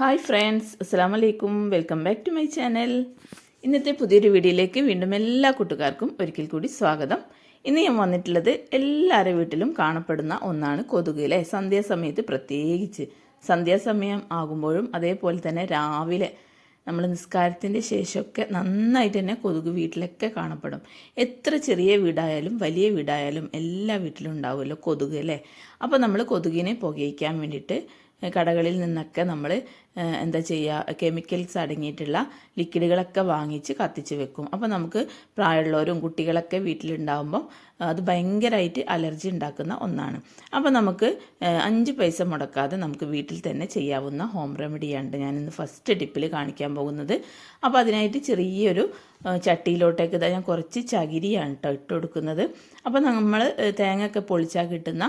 Hi friends അസ്സാം വലൈക്കും welcome back to my channel ഇന്നത്തെ പുതിയൊരു വീഡിയോയിലേക്ക് വീണ്ടും എല്ലാ കൂട്ടുകാർക്കും ഒരിക്കൽ കൂടി സ്വാഗതം. ഇന്ന് ഞാൻ വന്നിട്ടുള്ളത് എല്ലാവരുടെ വീട്ടിലും കാണപ്പെടുന്ന ഒന്നാണ് കൊതുക് അല്ലേ? സന്ധ്യാസമയത്ത് പ്രത്യേകിച്ച് സന്ധ്യാസമയം ആകുമ്പോഴും അതേപോലെ തന്നെ രാവിലെ നമ്മൾ നിസ്കാരത്തിന്റെ ശേഷമൊക്കെ നന്നായിട്ട് തന്നെ കൊതുക് വീട്ടിലൊക്കെ കാണപ്പെടും. എത്ര ചെറിയ വീടായാലും വലിയ വീടായാലും എല്ലാ വീട്ടിലും ഉണ്ടാവുമല്ലോ കൊതുക് അല്ലേ? അപ്പോൾ നമ്മൾ കൊതുകിനെ പുകയിക്കാൻ വേണ്ടിയിട്ട് കടകളിൽ നിന്നൊക്കെ നമ്മൾ എന്താ ചെയ്യുക കെമിക്കൽസ് അടങ്ങിയിട്ടുള്ള ലിക്വിഡുകളൊക്കെ വാങ്ങിച്ച് കത്തിച്ച് വെക്കും. അപ്പോൾ നമുക്ക് പ്രായമുള്ളവരും കുട്ടികളൊക്കെ വീട്ടിലുണ്ടാകുമ്പം അത് ഭയങ്കരമായിട്ട് അലർജി ഉണ്ടാക്കുന്ന ഒന്നാണ്. അപ്പോൾ നമുക്ക് അഞ്ച് പൈസ മുടക്കാതെ നമുക്ക് വീട്ടിൽ തന്നെ ചെയ്യാവുന്ന ഹോം റെമഡിയാണ് ഞാനിന്ന് ഫസ്റ്റ് ടിപ്പിൽ കാണിക്കാൻ പോകുന്നത്. അപ്പോൾ അതിനായിട്ട് ചെറിയൊരു ചട്ടിയിലോട്ടേക്ക് ഇതാ ഞാൻ കുറച്ച് ചകിരിയാണ് കേട്ടോ ഇട്ട് കൊടുക്കുന്നത്. അപ്പോൾ നമ്മൾ തേങ്ങയൊക്കെ പൊളിച്ചാൽ കിട്ടുന്ന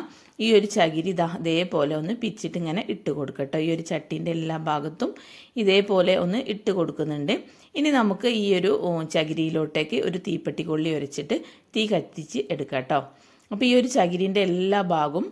ഈ ഒരു ചകിരി ഇതാ ഇതേപോലെ ഒന്ന് പിച്ചിട്ട് ഇങ്ങനെ ഇട്ട് കൊടുക്കട്ടോ. ഈ ഒരു ചട്ടീന്റെ എല്ലാ ഭാഗത്തും ഇതേപോലെ ഒന്ന് ഇട്ട് കൊടുക്കുന്നുണ്ട്. ഇനി നമുക്ക് ഈ ഒരു ചകിരിയിലോട്ടേക്ക് ഒരു തീപ്പെട്ടി കൊള്ളി ഉരച്ചിട്ട് തീ കത്തിച്ച് എടുക്കാം കേട്ടോ അപ്പോൾ ഈ ഒരു ചകിരിന്റെ എല്ലാ ഭാഗവും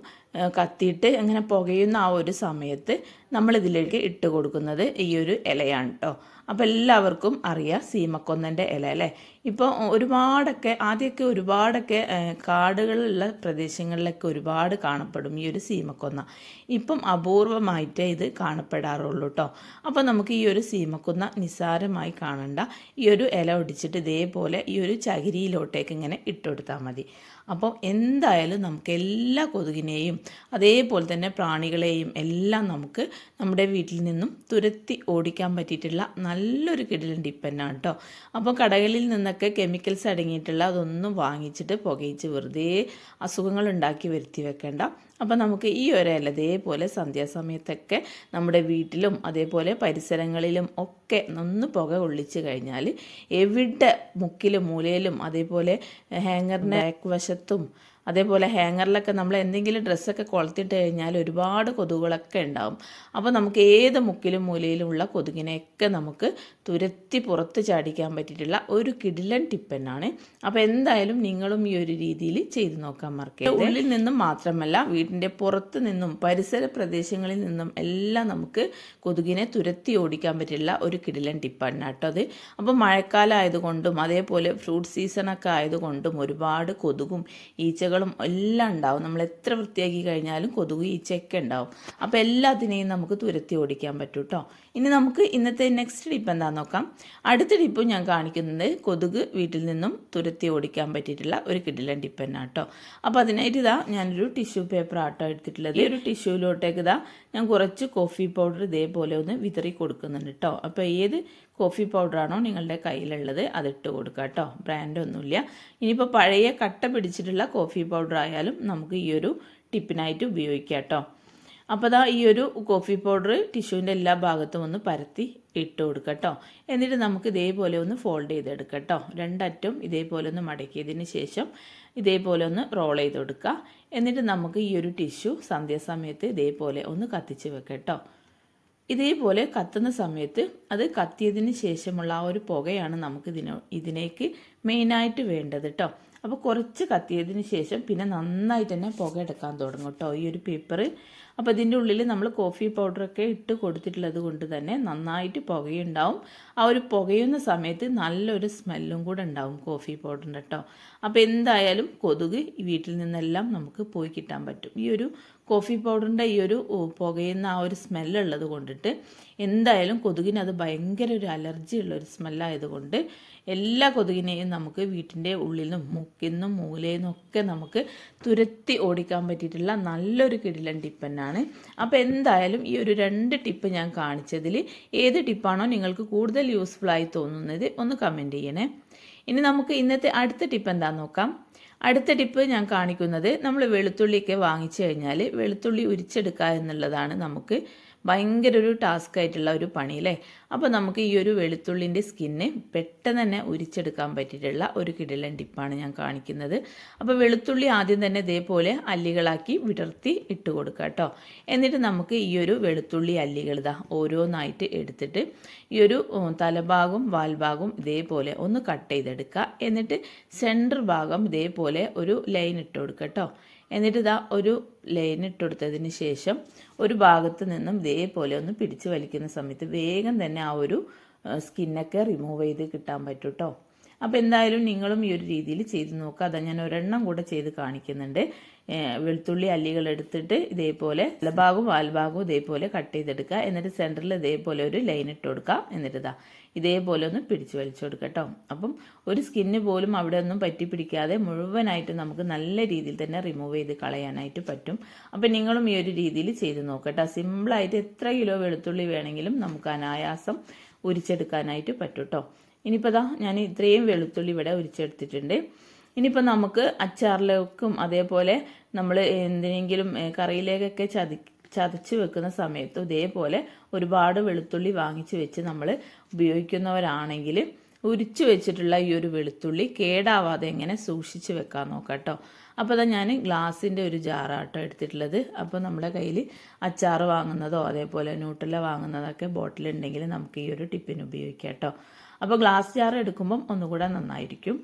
കത്തിയിട്ട് അങ്ങനെ പുകയുന്ന ആ ഒരു സമയത്ത് നമ്മളിതിലേക്ക് ഇട്ട് കൊടുക്കുന്നത് ഈ ഒരു ഇലയാണ് കേട്ടോ അപ്പോൾ എല്ലാവർക്കും അറിയാം സീമക്കൊന്നന്റെ ഇല അല്ലേ? ഇപ്പോൾ ഒരുപാടൊക്കെ ആദ്യമൊക്കെ ഒരുപാടൊക്കെ കാടുകളുള്ള പ്രദേശങ്ങളിലൊക്കെ ഒരുപാട് കാണപ്പെടും ഈ ഒരു സീമക്കൊന്ന. ഇപ്പം അപൂർവമായിട്ടേ ഇത് കാണപ്പെടാറുള്ളൂ കേട്ടോ അപ്പോൾ നമുക്ക് ഈ ഒരു സീമക്കൊന്ന നിസ്സാരമായി കാണണ്ട. ഈ ഒരു ഇല ഒടിച്ചിട്ട് ഇതേപോലെ ഈ ഒരു ചകിരിയിലോട്ടേക്ക് ഇങ്ങനെ ഇട്ടുകൊടുത്താൽ മതി. അപ്പോൾ എന്തായാലും നമുക്ക് എല്ലാ കൊതുകിനെയും അതേപോലെ തന്നെ പ്രാണികളെയും എല്ലാം നമുക്ക് നമ്മുടെ വീട്ടിൽ നിന്നും തുരത്തി ഓടിക്കാൻ പറ്റിയിട്ടുള്ള നല്ലൊരു കിടിലൻ ഡിപ്പെന്നാണ് കേട്ടോ. അപ്പോൾ കടകളിൽ നിന്നൊക്കെ കെമിക്കൽസ് അടങ്ങിയിട്ടുള്ള അതൊന്നും വാങ്ങിച്ചിട്ട് പുകയിച്ച് വെറുതെ അസുഖങ്ങൾ ഉണ്ടാക്കി വരുത്തി വെക്കേണ്ട. അപ്പോൾ നമുക്ക് ഈ ഒരു ഇല ഇതേപോലെ സന്ധ്യാസമയത്തൊക്കെ നമ്മുടെ വീട്ടിലും അതേപോലെ പരിസരങ്ങളിലും ഒക്കെ നന്ന് പുക ഒള്ളിച്ച് കഴിഞ്ഞാൽ എവിടെ മുക്കിലും മൂലയിലും അതേപോലെ ഹാങ്ങറിന്റെ വശത്തും അതേപോലെ ഹാങ്ങറിലൊക്കെ നമ്മൾ എന്തെങ്കിലും ഡ്രസ്സൊക്കെ കൊളുത്തിട്ട് കഴിഞ്ഞാൽ ഒരുപാട് കൊതുകുകളൊക്കെ ഉണ്ടാവും. അപ്പോൾ നമുക്ക് ഏത് മുക്കിലും മൂലയിലുമുള്ള കൊതുകിനെയൊക്കെ നമുക്ക് തുരത്തി പുറത്ത് ചാടിക്കാൻ പറ്റിയിട്ടുള്ള ഒരു കിടിലൻ ടിപ്പനാണ് അപ്പോൾ എന്തായാലും നിങ്ങളും ഈ ഒരു രീതിയിൽ ചെയ്തു നോക്കാൻ മറക്കരുത്. ഉള്ളിൽ നിന്നും മാത്രമല്ല വീടിന്റെ പുറത്ത് നിന്നും പരിസര പ്രദേശങ്ങളിൽ നിന്നും എല്ലാം നമുക്ക് കൊതുകിനെ തുരത്തി ഓടിക്കാൻ പറ്റില്ല ഒരു കിടിലൻ ടിപ്പാണ് കേട്ടോ അത്. അപ്പോൾ മഴക്കാലം ആയതുകൊണ്ടും അതേപോലെ ഫ്രൂട്ട് സീസണൊക്കെ ആയതുകൊണ്ടും ഒരുപാട് കൊതുകും ഈച്ചകളും എല്ലാം ഉണ്ടാവും. നമ്മൾ എത്ര വൃത്തിയാക്കി കഴിഞ്ഞാലും കൊതുക് ഈച്ചയൊക്കെ ഉണ്ടാവും. അപ്പോൾ എല്ലാത്തിനെയും നമുക്ക് തുരത്തി ഓടിക്കാൻ പറ്റും കേട്ടോ ഇനി നമുക്ക് ഇന്നത്തെ നെക്സ്റ്റ് ടിപ്പ് എന്താണെന്ന് നോക്കാം. അടുത്ത ടിപ്പ് ഞാൻ കാണിക്കുന്നത് കൊതുക് വീട്ടിൽ നിന്നും തുരത്തി ഓടിക്കാൻ പറ്റിയിട്ടുള്ള ഒരു കിടിലൻ ടിപ്പ് തന്നെ കേട്ടോ അപ്പോൾ അതിനായിട്ട് ഇതാ ഞാനൊരു ടിഷ്യൂ പേപ്പർ ആട്ടോ എടുത്തിട്ടുള്ളത്. ഒരു ടിഷ്യൂലോട്ടേക്ക് ഇതാ ഞാൻ കുറച്ച് കോഫി പൗഡർ ഇതേപോലെ ഒന്ന് വിതറി കൊടുക്കുന്നുണ്ട് കേട്ടോ അപ്പോൾ ഏത് കോഫി പൗഡറാണോ നിങ്ങളുടെ കയ്യിലുള്ളത് അതിട്ട് കൊടുക്കുക കേട്ടോ. ബ്രാൻഡൊന്നുമില്ല ഇനിയിപ്പോൾ പഴയ കട്ട പിടിച്ചിട്ടുള്ള കോഫി പൗഡർ ആയാലും നമുക്ക് ഈ ഒരു ടിപ്പിനായിട്ട് ഉപയോഗിക്കാം കേട്ടോ. അപ്പോൾ ദാ ഈ ഒരു കോഫി പൗഡർ ടിഷ്യൂവിന്റെ എല്ലാ ഭാഗത്തും ഒന്ന് പരത്തി ഇട്ട് കൊടുക്കുക കേട്ടോ. എന്നിട്ട് നമുക്ക് ഇതേപോലെ ഒന്ന് ഫോൾഡ് ചെയ്തെടുക്കുക കേട്ടോ. രണ്ടറ്റം ഇതേപോലെ ഒന്ന് മടക്കിയതിന് ശേഷം ഇതേപോലെ ഒന്ന് റോൾ ചെയ്ത് കൊടുക്കുക എന്നിട്ട് നമുക്ക് ഈ ഒരു ടിഷ്യൂ സന്ധ്യാസമയത്ത് ഇതേപോലെ ഒന്ന് കത്തിച്ച് വെക്കാം കേട്ടോ. ഇതേപോലെ കത്തുന്ന സമയത്ത് അത് കത്തിയതിന് ശേഷമുള്ള ആ ഒരു പുകയാണ് നമുക്ക് ഇതിനോ ഇതിനേക്ക് മെയിനായിട്ട് വേണ്ടത് കേട്ടോ അപ്പോൾ കുറച്ച് കത്തിയതിന് ശേഷം പിന്നെ നന്നായിട്ട് തന്നെ പുക എടുക്കാൻ തുടങ്ങും കേട്ടോ. ഈ ഒരു പേപ്പർ അപ്പോൾ ഇതിന്റെ ഉള്ളിൽ നമ്മൾ കോഫി പൗഡറൊക്കെ ഇട്ട് കൊടുത്തിട്ടുള്ളത് കൊണ്ട് തന്നെ നന്നായിട്ട് പുകയുണ്ടാവും. ആ ഒരു പുകയുന്ന സമയത്ത് നല്ലൊരു സ്മെല്ലും കൂടെ ഉണ്ടാവും കോഫി പൗഡറിന്റെ കേട്ടോ അപ്പോൾ എന്തായാലും കൊതുക് വീട്ടിൽ നിന്നെല്ലാം നമുക്ക് പോയി കിട്ടാൻ പറ്റും. ഈ ഒരു കോഫി പൗഡറിന്റെ ഈ ഒരു പുകയുന്ന ആ ഒരു സ്മെല്ലുള്ളത് കൊണ്ടിട്ട് എന്തായാലും കൊതുകിന് അത് ഭയങ്കര ഒരു അലർജി ഉള്ള ഒരു സ്മെല്ലായതുകൊണ്ട് എല്ലാ കൊതുകിനെയും നമുക്ക് വീട്ടിന്റെ ഉള്ളിൽ നിന്നും മുക്കിൽ നിന്നും മൂലയിൽ നിന്നും ഒക്കെ നമുക്ക് തുരത്തി ഓടിക്കാൻ പറ്റിയിട്ടുള്ള നല്ലൊരു കിടിലൻ ടിപ്പന്നാണ്. അപ്പോൾ എന്തായാലും ഈ ഒരു രണ്ട് ടിപ്പ് ഞാൻ കാണിച്ചതിൽ ഏത് ടിപ്പാണോ നിങ്ങൾക്ക് കൂടുതൽ യൂസ്ഫുൾ ആയി തോന്നുന്നത് ഒന്ന് കമന്റ് ചെയ്യണേ. ഇനി നമുക്ക് ഇന്നത്തെ അടുത്ത ടിപ്പ് എന്താ നോക്കാം. അടുത്ത ടിപ്പ് ഞാൻ കാണിക്കുന്നത് നമ്മൾ വെളുത്തുള്ളിയൊക്കെ വാങ്ങിച്ചു കഴിഞ്ഞാൽ വെളുത്തുള്ളി ഉരിച്ചെടുക്കുക എന്നുള്ളതാണ് നമുക്ക് ഭയങ്കര ഒരു ടാസ്ക് ആയിട്ടുള്ള ഒരു പണി അല്ലേ അപ്പോൾ നമുക്ക് ഈ ഒരു വെളുത്തുള്ളിന്റെ സ്കിന്ന് പെട്ടെന്ന് തന്നെ ഉരിച്ചെടുക്കാൻ പറ്റിയിട്ടുള്ള ഒരു കിടിലൻ ടിപ്പാണ് ഞാൻ കാണിക്കുന്നത്. അപ്പോൾ വെളുത്തുള്ളി ആദ്യം തന്നെ ഇതേപോലെ അല്ലികളാക്കി വിടർത്തി ഇട്ട് കൊടുക്കുക കേട്ടോ. എന്നിട്ട് നമുക്ക് ഈ ഒരു വെളുത്തുള്ളി അല്ലികൾ ഇതാ ഓരോന്നായിട്ട് എടുത്തിട്ട് ഈ ഒരു തലഭാഗം വാൽഭാഗം ഇതേപോലെ ഒന്ന് കട്ട് ചെയ്തെടുക്കുക. എന്നിട്ട് സെന്റർ ഭാഗം ഇതേപോലെ ഒരു ലൈൻ ഇട്ട് കൊടുക്കുക കേട്ടോ. എന്നിട്ട് ഇതാ ഒരു ലൈൻ ഇട്ടെടുത്തതിന് ശേഷം ഒരു ഭാഗത്ത് നിന്നും ഇതേപോലെ ഒന്ന് പിടിച്ച് വലിക്കുന്ന സമയത്ത് വേഗം തന്നെ ആ ഒരു സ്കിന്നൊക്കെ റിമൂവ് ചെയ്ത് കിട്ടാൻ പറ്റും കേട്ടോ അപ്പോൾ എന്തായാലും നിങ്ങളും ഈ ഒരു രീതിയിൽ ചെയ്ത് നോക്കുക അതാ ഞാൻ ഒരെണ്ണം കൂടെ ചെയ്ത് കാണിക്കുന്നുണ്ട്. വെളുത്തുള്ളി അല്ലികൾ എടുത്തിട്ട് ഇതേപോലെ ഭാഗവും വാൽഭാഗവും ഇതേപോലെ കട്ട് ചെയ്തെടുക്കുക. എന്നിട്ട് സെന്ററിൽ ഇതേപോലെ ഒരു ലൈൻ ഇട്ട് കൊടുക്കുക. എന്നിട്ട് ഇതാ ഇതേപോലെ ഒന്ന് പിടിച്ചു വലിച്ചു കൊടുക്കുക കേട്ടോ. അപ്പം ഒരു സ്കിന്ന് പോലും അവിടെ ഒന്നും പറ്റി പിടിക്കാതെ മുഴുവനായിട്ട് നമുക്ക് നല്ല രീതിയിൽ തന്നെ റിമൂവ് ചെയ്ത് കളയാനായിട്ട് പറ്റും. അപ്പം നിങ്ങളും ഈ ഒരു രീതിയിൽ ചെയ്ത് നോക്കട്ടോ സിമ്പിളായിട്ട് എത്ര കിലോ വെളുത്തുള്ളി വേണമെങ്കിലും നമുക്ക് അനായാസം ഉരിച്ചെടുക്കാനായിട്ട് പറ്റും കേട്ടോ. ഇനിയിപ്പോൾ ദാ ഞാൻ ഇത്രയും വെളുത്തുള്ളി ഇവിടെ ഉരിച്ചെടുത്തിട്ടുണ്ട്. ഇനിയിപ്പോൾ നമുക്ക് അച്ചാറിലേക്കും അതേപോലെ നമ്മൾ എന്തിനെങ്കിലും കറിയിലേക്കൊക്കെ ചതി ചതച്ച് വെക്കുന്ന സമയത്ത് ഇതേപോലെ ഒരുപാട് വെളുത്തുള്ളി വാങ്ങിച്ച് വെച്ച് നമ്മൾ ഉപയോഗിക്കുന്നവരാണെങ്കിൽ ഉരിച്ചു വെച്ചിട്ടുള്ള ഈ ഒരു വെളുത്തുള്ളി കേടാവാതെ എങ്ങനെ സൂക്ഷിച്ച് വെക്കാൻ നോക്കാം കേട്ടോ അപ്പോൾ അതാ ഞാൻ ഗ്ലാസിന്റെ ഒരു ജാറാട്ടോ എടുത്തിട്ടുള്ളത്. അപ്പോൾ നമ്മുടെ കയ്യിൽ അച്ചാർ വാങ്ങുന്നതോ അതേപോലെ ന്യൂട്രല വാങ്ങുന്നതൊക്കെ ബോട്ടിലുണ്ടെങ്കിൽ നമുക്ക് ഈ ഒരു ടിപ്പിന് ഉപയോഗിക്കാം കേട്ടോ അപ്പോൾ ഗ്ലാസ് ജാർ എടുക്കുമ്പം ഒന്നുകൂടെ നന്നായിരിക്കും.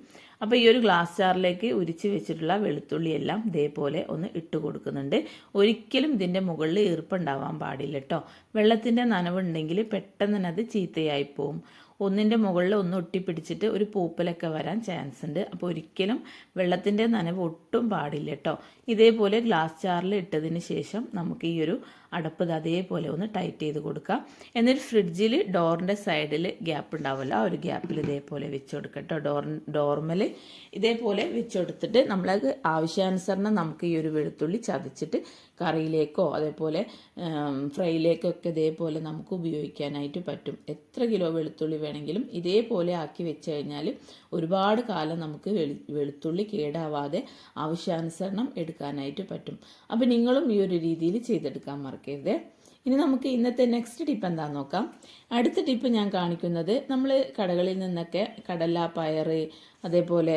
അപ്പോൾ ഈ ഒരു ഗ്ലാസ് ജാറിലേക്ക് ഉരിച്ച് വെച്ചിട്ടുള്ള വെളുത്തുള്ളി എല്ലാം ഇതേപോലെ ഒന്ന് ഇട്ട് കൊടുക്കുന്നുണ്ട്. ഒരിക്കലും ഇതിന്റെ മുകളിൽ ഈർപ്പുണ്ടാവാൻ പാടില്ല കേട്ടോ വെള്ളത്തിന്റെ നനവുണ്ടെങ്കിൽ പെട്ടെന്ന് തന്നെ അത് ചീത്തയായി പോവും. ഒന്നിന്റെ മുകളിൽ ഒന്ന് ഒട്ടിപ്പിടിച്ചിട്ട് ഒരു പൂപ്പലൊക്കെ വരാൻ ചാൻസ് ഉണ്ട്. അപ്പോൾ ഒരിക്കലും വെള്ളത്തിന്റെ നനവ് ഒട്ടും പാടില്ല കേട്ടോ ഇതേപോലെ ഗ്ലാസ് ജാറിൽ ഇട്ടതിന് ശേഷം നമുക്ക് ഈ ഒരു അടപ്പ് അതേപോലെ ഒന്ന് ടൈറ്റ് ചെയ്ത് കൊടുക്കാം. എന്നിട്ട് ഫ്രിഡ്ജിൽ ഡോറിന്റെ സൈഡിൽ ഗ്യാപ്പ് ഉണ്ടാവുമല്ലോ ആ ഒരു ഗ്യാപ്പിൽ ഇതേപോലെ വെച്ച് കൊടുക്കുക കേട്ടോ ഡോർ ഡോർമൽ ഇതേപോലെ വെച്ച് കൊടുത്തിട്ട് നമ്മളത് ആവശ്യാനുസരണം നമുക്ക് ഈ ഒരു വെളുത്തുള്ളി ചതച്ചിട്ട് കറിയിലേക്കോ അതേപോലെ ഫ്രൈയിലേക്കൊക്കെ ഇതേപോലെ നമുക്ക് ഉപയോഗിക്കാനായിട്ട് പറ്റും. എത്ര കിലോ വെളുത്തുള്ളി വേണമെങ്കിലും ഇതേപോലെ ആക്കി വെച്ച് കഴിഞ്ഞാൽ ഒരുപാട് കാലം നമുക്ക് വെളു വെളുത്തുള്ളി കേടാവാതെ ആവശ്യാനുസരണം എടുക്കാനായിട്ട് പറ്റും. അപ്പോൾ നിങ്ങളും ഈ ഒരു രീതിയിൽ ചെയ്തെടുക്കാൻ മറക്കരുത് ഇനി നമുക്ക് ഇന്നത്തെ നെക്സ്റ്റ് ടിപ്പ് എന്താണെന്ന് നോക്കാം. അടുത്ത ടിപ്പ് ഞാൻ കാണിക്കുന്നത് നമ്മൾ കടകളിൽ നിന്നൊക്കെ കടല പയർ അതേപോലെ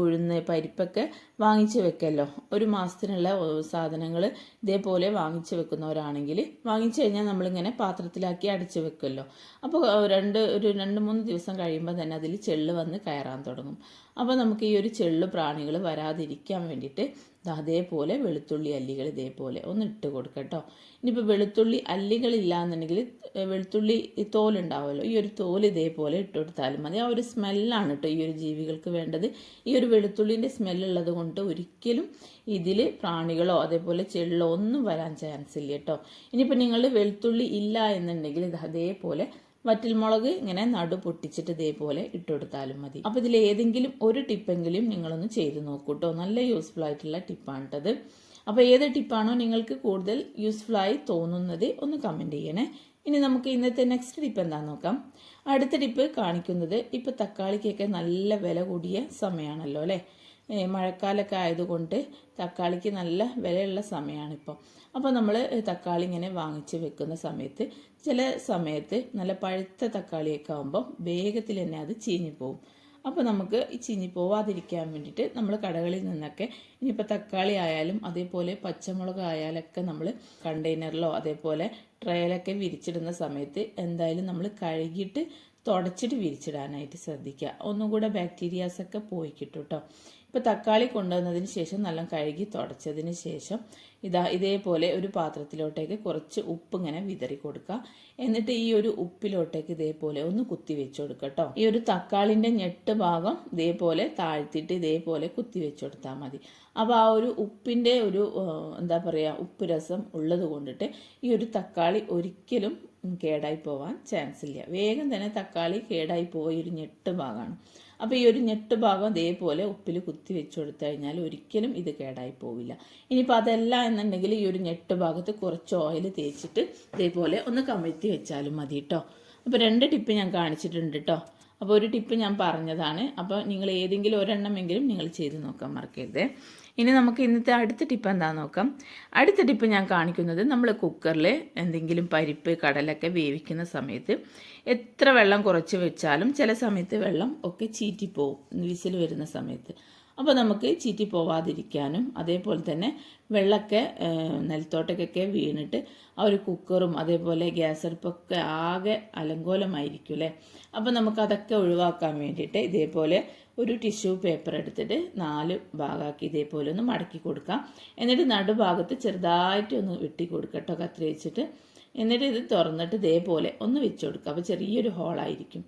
ഉഴുന്ന് പരിപ്പൊക്കെ വാങ്ങിച്ച് വെക്കല്ലോ. ഒരു മാസത്തിനുള്ള സാധനങ്ങൾ ഇതേപോലെ വാങ്ങിച്ച് വെക്കുന്നവരാണെങ്കിൽ വാങ്ങിച്ചു കഴിഞ്ഞാൽ നമ്മളിങ്ങനെ പാത്രത്തിലാക്കി അടച്ചു വെക്കുമല്ലോ അപ്പോൾ രണ്ട് ഒരു രണ്ട് മൂന്ന് ദിവസം കഴിയുമ്പോൾ തന്നെ അതിൽ ചെള്ള് വന്ന് കയറാൻ തുടങ്ങും. അപ്പോൾ നമുക്ക് ഈ ഒരു ചെള്ള് പ്രാണികൾ വരാതിരിക്കാൻ വേണ്ടിയിട്ട് അതേപോലെ വെളുത്തുള്ളി അല്ലികൾ ഇതേപോലെ ഒന്ന് ഇട്ട് കൊടുക്കുക കേട്ടോ. ഇനിയിപ്പോൾ വെളുത്തുള്ളി അല്ലികൾ എന്നുണ്ടെങ്കിൽ ഏഹ് വെളുത്തുള്ളി തോലുണ്ടാവുമല്ലോ ഈ ഒരു തോൽ ഇതേപോലെ ഇട്ട് കൊടുത്താലും മതി. ആ ഒരു സ്മെല്ലാണ് കേട്ടോ ഈ ഒരു ജീവികൾക്ക് വേണ്ടത്. ഈ ഒരു വെളുത്തുള്ളിന്റെ സ്മെല്ലുള്ളത് കൊണ്ട് ഒരിക്കലും ഇതിൽ പ്രാണികളോ അതേപോലെ ചെള്ളോ ഒന്നും വരാൻ ചാൻസ് ഇല്ല കേട്ടോ. ഇനിയിപ്പോൾ നിങ്ങൾ വെളുത്തുള്ളി ഇല്ല എന്നുണ്ടെങ്കിൽ ഇത് അതേപോലെ വറ്റൽമുളക് ഇങ്ങനെ നടു പൊട്ടിച്ചിട്ട് ഇതേപോലെ ഇട്ട് കൊടുത്താലും മതി. അപ്പോൾ ഇതിൽ ഏതെങ്കിലും ഒരു ടിപ്പെങ്കിലും നിങ്ങളൊന്ന് ചെയ്ത് നോക്കൂ കേട്ടോ നല്ല യൂസ്ഫുൾ ആയിട്ടുള്ള ടിപ്പാണ് കേട്ടത് അപ്പോൾ ഏത് ടിപ്പാണോ നിങ്ങൾക്ക് കൂടുതൽ യൂസ്ഫുൾ ആയി തോന്നുന്നത് ഒന്ന് കമന്റ് ചെയ്യണേ. ഇനി നമുക്ക് ഇന്നത്തെ നെക്സ്റ്റ് ടിപ്പ് എന്താണെന്ന് നോക്കാം. അടുത്ത ടിപ്പ് കാണിക്കുന്നത് ഇപ്പോൾ തക്കാളിക്കൊക്കെ നല്ല വില കൂടിയ സമയമാണല്ലോ അല്ലേ? മഴക്കാലമൊക്കെ ആയതുകൊണ്ട് തക്കാളിക്ക് നല്ല വിലയുള്ള സമയമാണ് ഇപ്പോൾ അപ്പോൾ നമ്മൾ തക്കാളി ഇങ്ങനെ വാങ്ങിച്ച് വെക്കുന്ന സമയത്ത് ചില സമയത്ത് നല്ല പഴുത്ത തക്കാളിയൊക്കെ ആകുമ്പോൾ വേഗത്തിൽ തന്നെ അത് ചീഞ്ഞു പോകും അപ്പോൾ നമുക്ക് ഈ ചീഞ്ഞു പോവാതിരിക്കാൻ വേണ്ടിയിട്ട് നമ്മൾ കടകളിൽ നിന്നൊക്കെ ഇനിയിപ്പോൾ തക്കാളി ആയാലും അതേപോലെ പച്ചമുളക് ആയാലൊക്കെ നമ്മൾ കണ്ടെയ്നറിലോ അതേപോലെ ട്രേയിലൊക്കെ വിരിച്ചിടുന്ന സമയത്ത് എന്തായാലും നമ്മൾ കഴുകിയിട്ട് തുടച്ചിട്ട് വിരിച്ചിടാനായിട്ട് ശ്രദ്ധിക്കുക. ഒന്നും കൂടെ ബാക്ടീരിയാസൊക്കെ പോയി കിട്ടും കേട്ടോ ഇപ്പോൾ തക്കാളി കൊണ്ടുവന്നതിന് ശേഷം നല്ല കഴുകി തുടച്ചതിന് ശേഷം ഇതാ ഇതേപോലെ ഒരു പാത്രത്തിലോട്ടേക്ക് കുറച്ച് ഉപ്പ് ഇങ്ങനെ വിതറി കൊടുക്കുക എന്നിട്ട് ഈ ഒരു ഉപ്പിലോട്ടേക്ക് ഇതേപോലെ ഒന്ന് കുത്തി വെച്ച് കൊടുക്കുക കേട്ടോ ഈ ഒരു തക്കാളിന്റെ ഞെട്ട് ഭാഗം ഇതേപോലെ താഴ്ത്തിയിട്ട് ഇതേപോലെ കുത്തി വെച്ച് കൊടുത്താൽ മതി. അപ്പോൾ ആ ഒരു ഉപ്പിന്റെ ഒരു എന്താ പറയുക ഉപ്പ് രസം ഉള്ളത് കൊണ്ടിട്ട് ഈ ഒരു തക്കാളി ഒരിക്കലും കേടായി പോവാൻ ചാൻസ് ഇല്ല. വേഗം തന്നെ തക്കാളി കേടായി പോയ ഒരു ഞെട്ട് ഭാഗമാണ് അപ്പോൾ ഈ ഒരു ഞെട്ട് ഭാഗം ഇതേപോലെ ഉപ്പിൽ കുത്തി വെച്ച് കൊടുത്തു കഴിഞ്ഞാൽ ഒരിക്കലും ഇത് കേടായി പോവില്ല. ഇനിയിപ്പോൾ അതല്ല എന്നുണ്ടെങ്കിൽ ഈ ഒരു ഞെട്ട് ഭാഗത്ത് കുറച്ച് ഓയിൽ തേച്ചിട്ട് ഇതേപോലെ ഒന്ന് കമഴ്ത്തി വെച്ചാലും മതി കേട്ടോ അപ്പോൾ രണ്ട് ടിപ്പ് ഞാൻ കാണിച്ചിട്ടുണ്ട് കേട്ടോ അപ്പോൾ ഒരു ടിപ്പ് ഞാൻ പറഞ്ഞതാണ്. അപ്പോൾ നിങ്ങൾ ഏതെങ്കിലും ഒരെണ്ണമെങ്കിലും നിങ്ങൾ ചെയ്ത് നോക്കാൻ മറക്കരുത്. ഇനി നമുക്ക് ഇന്നത്തെ അടുത്ത ടിപ്പ് എന്താണെന്ന് നോക്കാം. അടുത്ത ടിപ്പ് ഞാൻ കാണിക്കുന്നത് നമ്മൾ കുക്കറിൽ എന്തെങ്കിലും പരിപ്പ് കടലൊക്കെ വേവിക്കുന്ന സമയത്ത് എത്ര വെള്ളം കുറച്ച് വെച്ചാലും ചില സമയത്ത് വെള്ളം ഒക്കെ ചീറ്റിപ്പോവും. വിസിൽ വരുന്ന സമയത്ത്. അപ്പോൾ നമുക്ക് ചീറ്റി പോവാതിരിക്കാനും അതേപോലെ തന്നെ വെള്ളമൊക്കെ നെൽത്തോട്ടക്കൊക്കെ വീണിട്ട് ആ ഒരു കുക്കറും അതേപോലെ ഗ്യാസ് അടുപ്പൊക്കെ ആകെ അലങ്കോലമായിരിക്കും അല്ലേ? അപ്പോൾ നമുക്ക് അതൊക്കെ ഒഴിവാക്കാൻ വേണ്ടിയിട്ട് ഇതേപോലെ ഒരു ടിഷ്യൂ പേപ്പർ എടുത്തിട്ട് നാല് ഭാഗമാക്കി ഇതേപോലെ ഒന്ന് മടക്കി കൊടുക്കാം. എന്നിട്ട് നടുഭാഗത്ത് ചെറുതായിട്ട് ഒന്ന് വെട്ടി കൊടുക്കുക കേട്ടോ കത്തിരി വെച്ചിട്ട് എന്നിട്ട് ഇത് തുറന്നിട്ട് ഇതേപോലെ ഒന്ന് വെച്ച് കൊടുക്കുക അപ്പോൾ ചെറിയൊരു ഹോളായിരിക്കും.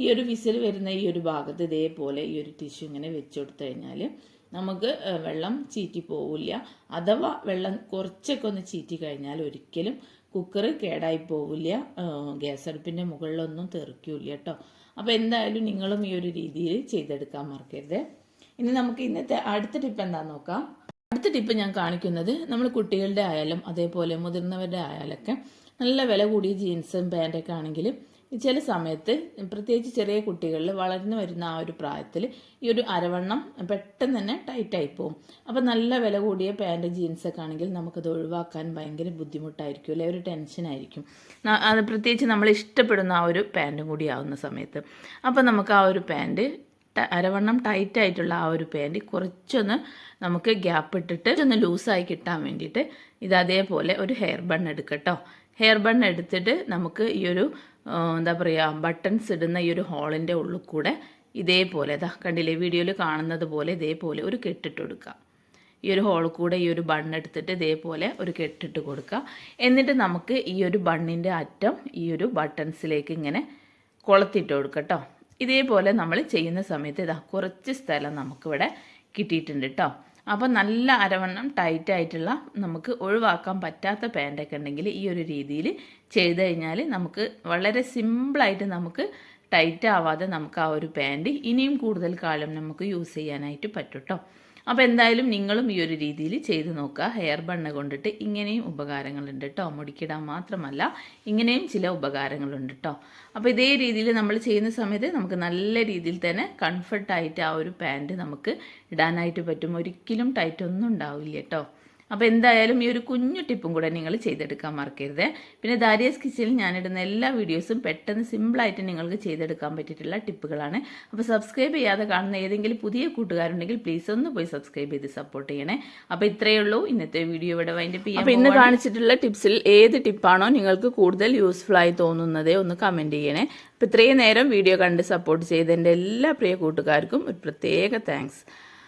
ഈ ഒരു വിസിൽ വരുന്ന ഈ ഒരു ഭാഗത്ത് ഇതേപോലെ ഈ ഒരു ടിഷ്യൂ ഇങ്ങനെ വെച്ച് കൊടുത്തു കഴിഞ്ഞാൽ നമുക്ക് വെള്ളം ചീറ്റി പോവില്ല. അഥവാ വെള്ളം കുറച്ചൊക്കെ ഒന്ന് ചീറ്റി കഴിഞ്ഞാൽ ഒരിക്കലും കുക്കർ കേടായി പോവില്ല. ഗ്യാസ് അടുപ്പിന്റെ മുകളിലൊന്നും തെറിക്കില്ല കേട്ടോ അപ്പോൾ എന്തായാലും നിങ്ങളും ഈ ഒരു രീതിയിൽ ചെയ്തെടുക്കാൻ മറക്കരുത്. ഇനി നമുക്ക് ഇന്നത്തെ അടുത്ത ടിപ്പ് എന്താണെന്ന് നോക്കാം. അടുത്ത ടിപ്പ് ഞാൻ കാണിക്കുന്നത് നമ്മൾ കുട്ടികളുടെ ആയാലും അതേപോലെ മുതിർന്നവരുടെ ആയാലൊക്കെ നല്ല വില കൂടിയ ജീൻസും പാന്റൊക്കെ ആണെങ്കിൽ ചില സമയത്ത് പ്രത്യേകിച്ച് ചെറിയ കുട്ടികളിൽ വളർന്നു വരുന്ന ആ ഒരു പ്രായത്തിൽ ഈ ഒരു അരവണ്ണം പെട്ടെന്ന് തന്നെ ടൈറ്റായി പോകും അപ്പോൾ നല്ല വില കൂടിയ പാന്റ് ജീൻസൊക്കെ ആണെങ്കിൽ നമുക്കത് ഒഴിവാക്കാൻ ഭയങ്കര ബുദ്ധിമുട്ടായിരിക്കും അല്ലെ? ഒരു ടെൻഷനായിരിക്കും അത് പ്രത്യേകിച്ച് നമ്മൾ ഇഷ്ടപ്പെടുന്ന ആ ഒരു പാന്റും കൂടി ആവുന്ന സമയത്ത്. അപ്പോൾ നമുക്ക് ആ ഒരു പാന്റ് അരവണ്ണം ടൈറ്റ് ആയിട്ടുള്ള ആ ഒരു പാന്റ് കുറച്ചൊന്ന് നമുക്ക് ഗ്യാപ്പ് ഇട്ടിട്ട് ഒന്ന് ലൂസായി കിട്ടാൻ വേണ്ടിയിട്ട് ഇത് അതേപോലെ ഒരു ഹെയർ ബൺ എടുക്കട്ടോ. ഹെയർ ബൺ എടുത്തിട്ട് നമുക്ക് ഈ ഒരു എന്താ പറയുക ബട്ടൺസ് ഇടുന്ന ഈ ഒരു ഹോളിന്റെ ഉള്ളിൽ കൂടെ ഇതേപോലെ ഇതാ കണ്ടില്ലേ വീഡിയോയിൽ കാണുന്നത് പോലെ ഇതേപോലെ ഒരു കെട്ടിട്ട് കൊടുക്കുക. ഈ ഒരു ഹോളിൽ കൂടെ ഈ ഒരു ബണ്ണ് എടുത്തിട്ട് ഇതേപോലെ ഒരു കെട്ടിട്ട് കൊടുക്കുക. എന്നിട്ട് നമുക്ക് ഈ ഒരു ബണ്ണിന്റെ അറ്റം ഈ ഒരു ബട്ടൺസിലേക്ക് ഇങ്ങനെ കൊളത്തിട്ട് കൊടുക്കുക കേട്ടോ ഇതേപോലെ നമ്മൾ ചെയ്യുന്ന സമയത്ത് ഇതാ കുറച്ച് സ്ഥലം നമുക്കിവിടെ കിട്ടിയിട്ടുണ്ട് കേട്ടോ അപ്പോൾ നല്ല അരവണ്ണം ടൈറ്റ് ആയിട്ടുള്ള നമുക്ക് ഒഴിവാക്കാൻ പറ്റാത്ത പാന്റൊക്കെ ഉണ്ടെങ്കിൽ ഈ ഒരു രീതിയിൽ ചെയ്ത് കഴിഞ്ഞാൽ നമുക്ക് വളരെ സിമ്പിളായിട്ട് നമുക്ക് ടൈറ്റ് ആവാതെ നമുക്ക് ആ ഒരു പാന്റ് ഇനിയും കൂടുതൽ കാലം നമുക്ക് യൂസ് ചെയ്യാനായിട്ട് പറ്റും കേട്ടോ അപ്പോൾ എന്തായാലും നിങ്ങളും ഈ ഒരു രീതിയിൽ ചെയ്ത് നോക്കുക. ഹെയർ ബണ്ണ് കൊണ്ടിട്ട് ഇങ്ങനെയും ഉപകാരങ്ങളുണ്ട് കേട്ടോ മുടിക്കിടാൻ മാത്രമല്ല ഇങ്ങനെയും ചില ഉപകാരങ്ങളുണ്ട് കേട്ടോ അപ്പോൾ ഇതേ രീതിയിൽ നമ്മൾ ചെയ്യുന്ന സമയത്ത് നമുക്ക് നല്ല രീതിയിൽ തന്നെ കംഫർട്ടായിട്ട് ആ ഒരു പാന്റ് നമുക്ക് ഇടാനായിട്ട് പറ്റും. ഒരിക്കലും ടൈറ്റ് ഒന്നും ഉണ്ടാവില്ല കേട്ടോ അപ്പോൾ എന്തായാലും ഈ ഒരു കുഞ്ഞു ടിപ്പും കൂടെ നിങ്ങൾ ചെയ്തെടുക്കാൻ മറക്കരുത്. പിന്നെ ദാരിയസ് കിച്ചണിൽ ഞാനിടുന്ന എല്ലാ വീഡിയോസും പെട്ടെന്ന് സിമ്പിളായിട്ട് നിങ്ങൾക്ക് ചെയ്തെടുക്കാൻ പറ്റിയിട്ടുള്ള ടിപ്പുകളാണ്. അപ്പോൾ സബ്സ്ക്രൈബ് ചെയ്യാതെ കാണുന്ന ഏതെങ്കിലും പുതിയ കൂട്ടുകാരുണ്ടെങ്കിൽ പ്ലീസ് ഒന്ന് പോയി സബ്സ്ക്രൈബ് ചെയ്ത് സപ്പോർട്ട് ചെയ്യണേ. അപ്പോൾ ഇത്രയേ ഉള്ളൂ. ഇന്നത്തെ വീഡിയോ ഇവിടെ വൈൻഡ് ചെയ്യാം അപ്പോൾ ഇന്ന് കാണിച്ചിട്ടുള്ള ടിപ്സിൽ ഏത് ടിപ്പാണോ നിങ്ങൾക്ക് കൂടുതൽ യൂസ്ഫുൾ ആയി തോന്നുന്നത് ഒന്ന് കമന്റ് ചെയ്യണേ. അപ്പോൾ ഇത്രയും നേരം വീഡിയോ കണ്ട് സപ്പോർട്ട് ചെയ്ത എന്റെ എല്ലാ പ്രിയ കൂട്ടുകാർക്കും ഒരു പ്രത്യേക താങ്ക്സ്